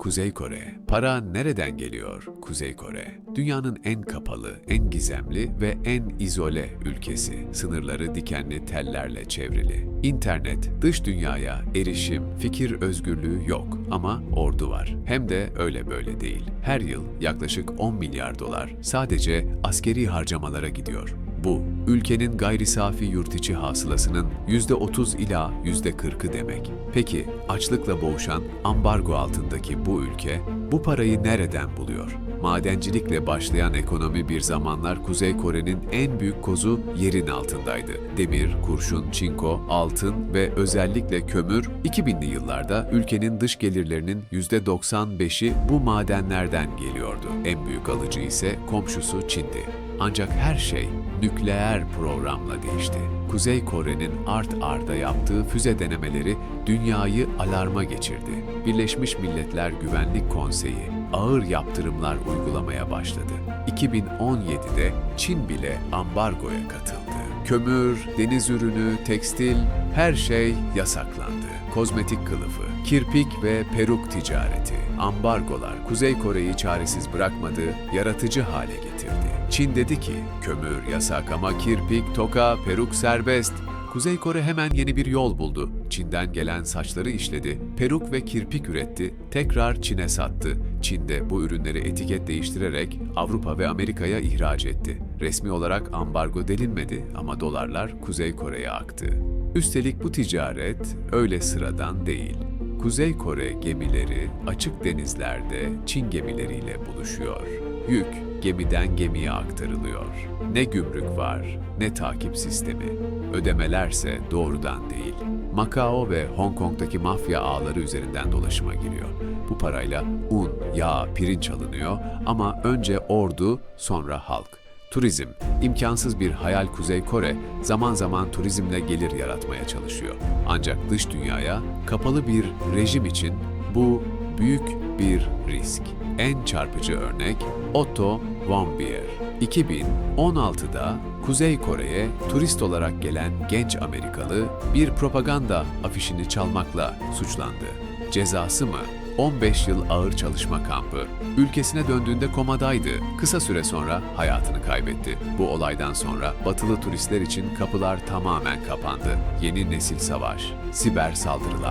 Kuzey Kore. Para nereden geliyor Kuzey Kore? Dünyanın en kapalı, en gizemli ve en izole ülkesi. Sınırları dikenli tellerle çevrili. İnternet, dış dünyaya erişim, fikir özgürlüğü yok ama ordu var. Hem de öyle böyle değil. Her yıl yaklaşık 10 milyar dolar sadece askeri harcamalara gidiyor. Bu, ülkenin gayri safi yurt içi hasılasının %30 ila %40'ı demek. Peki, açlıkla boğuşan ambargo altındaki bu ülke, bu parayı nereden buluyor? Madencilikle başlayan ekonomi bir zamanlar Kuzey Kore'nin en büyük kozu yerin altındaydı. Demir, kurşun, çinko, altın ve özellikle kömür 2000'li yıllarda ülkenin dış gelirlerinin %95'i bu madenlerden geliyordu. En büyük alıcı ise komşusu Çin'di. Ancak her şey nükleer programla değişti. Kuzey Kore'nin art arda yaptığı füze denemeleri dünyayı alarma geçirdi. Birleşmiş Milletler Güvenlik Konseyi ağır yaptırımlar uygulamaya başladı. 2017'de Çin bile ambargoya katıldı. Kömür, deniz ürünü, tekstil her şey yasaklandı. Kozmetik kılıfı, kirpik ve peruk ticareti, ambargolar Kuzey Kore'yi çaresiz bırakmadı, yaratıcı hale getirdi. Çin dedi ki, kömür yasak ama kirpik, toka, peruk serbest. Kuzey Kore hemen yeni bir yol buldu. Çin'den gelen saçları işledi, peruk ve kirpik üretti, tekrar Çin'e sattı. Çin de bu ürünleri etiket değiştirerek Avrupa ve Amerika'ya ihraç etti. Resmi olarak ambargo delinmedi ama dolarlar Kuzey Kore'ye aktı. Üstelik bu ticaret öyle sıradan değil. Kuzey Kore gemileri açık denizlerde Çin gemileriyle buluşuyor. Yük gemiden gemiye aktarılıyor. Ne gümrük var, ne takip sistemi. Ödemelerse doğrudan değil. Macao ve Hong Kong'daki mafya ağları üzerinden dolaşıma giriyor. Bu parayla un, yağ, pirinç alınıyor ama önce ordu, sonra halk. Turizm, imkansız bir hayal Kuzey Kore zaman zaman turizmle gelir yaratmaya çalışıyor. Ancak dış dünyaya kapalı bir rejim için bu büyük bir risk. En çarpıcı örnek Otto Warmbier. 2016'da Kuzey Kore'ye turist olarak gelen genç Amerikalı bir propaganda afişini çalmakla suçlandı. Cezası mı? 15 yıl ağır çalışma kampı. Ülkesine döndüğünde komadaydı. Kısa süre sonra hayatını kaybetti. Bu olaydan sonra batılı turistler için kapılar tamamen kapandı. Yeni nesil savaş, siber saldırılar,